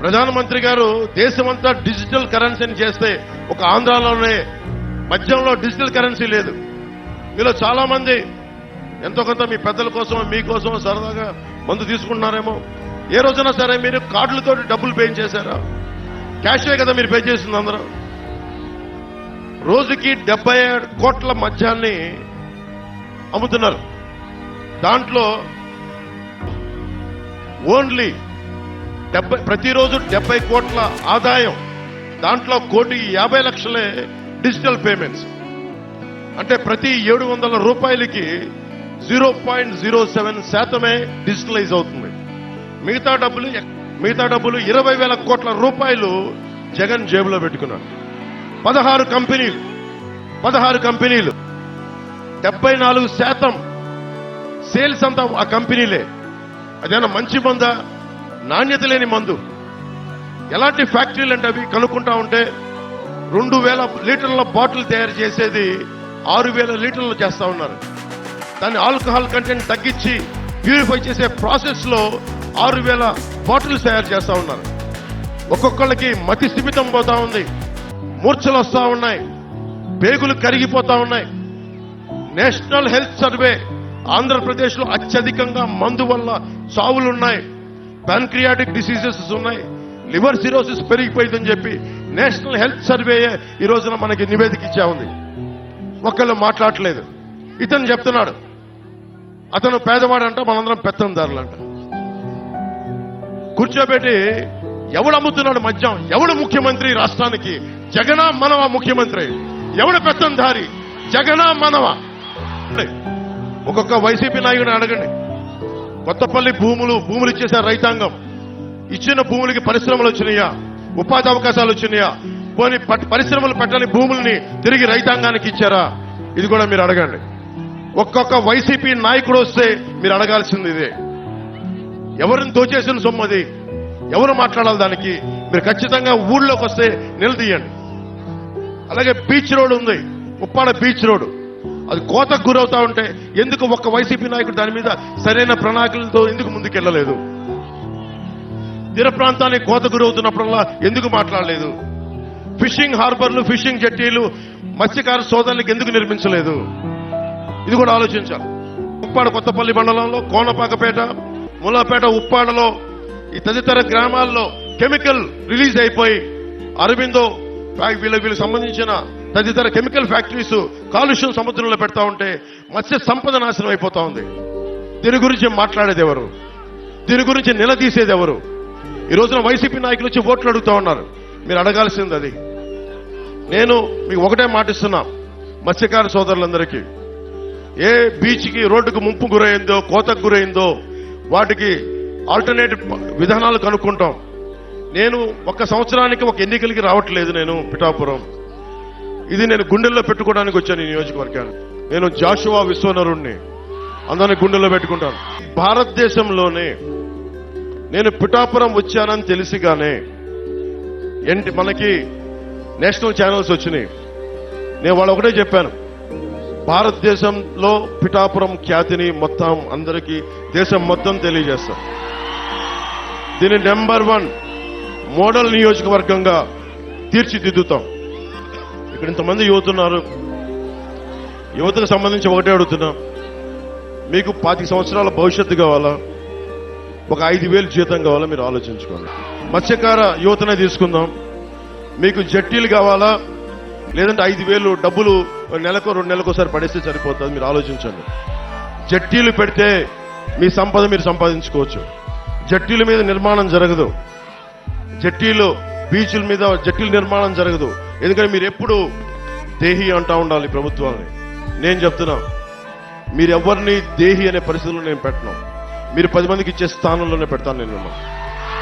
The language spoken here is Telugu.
ప్రధానమంత్రి గారు దేశమంతా డిజిటల్ కరెన్సీని చేస్తే ఒక ఆంధ్రాలోనే మధ్యంలో డిజిటల్ కరెన్సీ లేదు. మీలో చాలా మంది ఎంతో కొంత మీ పెద్దల కోసం మీకోసం సరదాగా మందు తీసుకుంటున్నారేమో. ఏ రోజైనా సరే మీరు కార్డులతో డబ్బులు పే చేశారా? క్యాషే కదా మీరు పే చేసింది అందరూ. రోజుకి డెబ్బై ఏడు కోట్ల మద్యాన్ని అమ్ముతున్నారు. దాంట్లో ఓన్లీ డెబ్బై ప్రతిరోజు డెబ్బై కోట్ల ఆదాయం. దాంట్లో కోటి యాభై లక్షలే డిజిటల్ పేమెంట్స్. అంటే ప్రతి ఏడు వందల రూపాయలకి జీరో పాయింట్ జీరో సెవెన్ శాతమే డిజిటలైజ్ అవుతుంది. మిగతా డబ్బులు మిగతా డబ్బులు ఇరవై వేల కోట్ల రూపాయలు జగన్ జేబులో పెట్టుకున్నాడు. పదహారు కంపెనీలు పదహారు కంపెనీలు. డెబ్బై నాలుగు శాతం సేల్స్ అంతా ఆ కంపెనీలే. అదేనా మంచి మందా నాణ్యత లేని మందు. ఎలాంటి ఫ్యాక్టరీలు అంటే అవి కనుక్కుంటా ఉంటే రెండు వేల లీటర్ల బాటిల్ తయారు చేసేది ఆరు వేల లీటర్లు చేస్తా ఉన్నారు. దాన్ని ఆల్కహాల్ కంటెంట్ తగ్గించి ప్యూరిఫై చేసే ప్రాసెస్లో ఆరు వేల బాటిల్స్ తయారు చేస్తా ఉన్నారు. ఒక్కొక్కళ్ళకి మతి స్థిమితం పోతా ఉంది. మూర్ఛలు వస్తా ఉన్నాయి. పేగులు కరిగిపోతా ఉన్నాయి. నేషనల్ హెల్త్ సర్వే ఆంధ్రప్రదేశ్లో అత్యధికంగా మందు వల్ల చావులున్నాయి. పాన్క్రియాటిక్ డిసీజెస్ ఉన్నాయి. లివర్ సిరోసిస్ పెరిగిపోయిందని చెప్పి నేషనల్ హెల్త్ సర్వే ఈ రోజున మనకి నివేదిక ఇచ్చా ఉంది. ఒకళ్ళు మాట్లాడట్లేదు. ఇతను చెప్తున్నాడు. అతను పేదవాడంట మనందరం పెత్తందారులంట. కూర్చోబెట్టి ఎవడు అమ్ముతున్నాడు మద్యం? ఎవడు ముఖ్యమంత్రి రాష్ట్రానికి? జగనా మనవ ముఖ్యమంత్రి? ఎవడు పెత్తందారి? జగనా మనవ? ఒక్కొక్క వైసీపీ నాయకుడిని అడగండి. కొత్తపల్లి భూములు భూములు ఇచ్చేశారు రైతాంగం. ఇచ్చిన భూములకి పరిశ్రమలు వచ్చినాయా? ఉపాధి అవకాశాలు వచ్చినాయా? పోనీ పట్- పరిశ్రమలు పెట్టని భూముల్ని తిరిగి రైతాంగానికి ఇచ్చారా? ఇది కూడా మీరు అడగండి. ఒక్కొక్క వైసీపీ నాయకుడు వస్తే మీరు అడగాల్సింది ఇదే. ఎవరిని దోచేసిన సొమ్ము అది? ఎవరు మాట్లాడాలి దానికి? మీరు ఖచ్చితంగా ఊళ్ళోకి వస్తే నిలదీయండి. అలాగే బీచ్ రోడ్ ఉంది. Uppada beach road. అది కోతకు గురవుతా ఉంటే ఎందుకు ఒక్క వైసీపీ నాయకుడు దాని మీద సరైన ప్రణాళికలతో ఎందుకు ముందుకెళ్ళలేదు? తీర ప్రాంతానికి కోత గురవుతున్నప్పుడల్లా ఎందుకు మాట్లాడలేదు? ఫిషింగ్ హార్బర్లు ఫిషింగ్ జట్టీలు మత్స్యకార సోదరులకు ఎందుకు నిర్మించలేదు? ఇది కూడా ఆలోచించాలి. ఉప్పాడ కొత్తపల్లి మండలంలో కోనపాకపేట ములాపేట ఉప్పాడలో ఈ తదితర గ్రామాల్లో కెమికల్ రిలీజ్ అయిపోయి అరవిందో వీళ్ళకి వీళ్ళకి సంబంధించిన తదితర కెమికల్ ఫ్యాక్టరీస్ కాలుష్యం సముద్రంలో పెడతా ఉంటే మత్స్య సంపద నాశనం అయిపోతా ఉంది. దీని గురించి మాట్లాడేది ఎవరు దీని గురించి నిలదీసేది ఎవరు ఈ రోజున వైసీపీ నాయకులు వచ్చి ఓట్లు అడుగుతా ఉన్నారు. మీరు అడగాల్సింది అది. నేను మీకు ఒకటే మాటిస్తున్నా మత్స్యకార సోదరులందరికీ. ఏ బీచ్కి రోడ్డుకు ముంపు గురైందో కోతకు గురైందో వాటికి ఆల్టర్నేటివ్ విధానాలు కనుక్కుంటాం. నేను ఒక సంవత్సరానికి ఒక ఎన్నికలకి రావట్లేదు నేను పిఠాపురం. ఇది నేను గుండెల్లో పెట్టుకోవడానికి వచ్చాను ఈ నియోజకవర్గాన్ని. నేను జాషువా విశ్వనరుణ్ణి. అందరిని గుండెల్లో పెట్టుకుంటాను. భారతదేశంలోనే నేను పిఠాపురం వచ్చానని తెలిసిగానే ఏంటి మనకి నేషనల్ ఛానల్స్ వచ్చినాయి. నేను వాళ్ళు ఒకటే చెప్పాను. భారతదేశంలో పిఠాపురం ఖ్యాతిని మొత్తం అందరికీ దేశం మొత్తం తెలియజేస్తాం. దీని నెంబర్ వన్ మోడల్ నియోజకవర్గంగా తీర్చిదిద్దుతాం. ఇక్కడ ఇంతమంది యువత ఉన్నారు యువతకు సంబంధించి ఒకటే అడుగుతున్నాం. మీకు పాతిక సంవత్సరాల భవిష్యత్తు కావాలా? ఒక ఐదు వేలు జీతం కావాలా? మీరు ఆలోచించుకోండి. మత్స్యకార యువతనే తీసుకుందాం. మీకు జట్టీలు కావాలా? లేదంటే ఐదు వేలు డబ్బులు నెలకు రెండు నెలలకు ఒకసారి పడేస్తే సరిపోతుంది. మీరు ఆలోచించండి. జట్టీలు పెడితే మీ సంపద మీరు సంపాదించుకోవచ్చు. జట్టీల మీద నిర్మాణం జరగదు. జట్టీలు బీచ్ల మీద జట్టీల నిర్మాణం జరగదు. ఎందుకంటే మీరు ఎప్పుడు దేహి అంటా ఉండాలి ప్రభుత్వాన్ని. నేను చెప్తున్నా మీరు ఎవరిని దేహి అనే పరిస్థితుల్లో నేను పెట్టను. మీరు పది మందికి ఇచ్చే స్థానంలోనే పెడతాను నేను మిమ్మల్ని.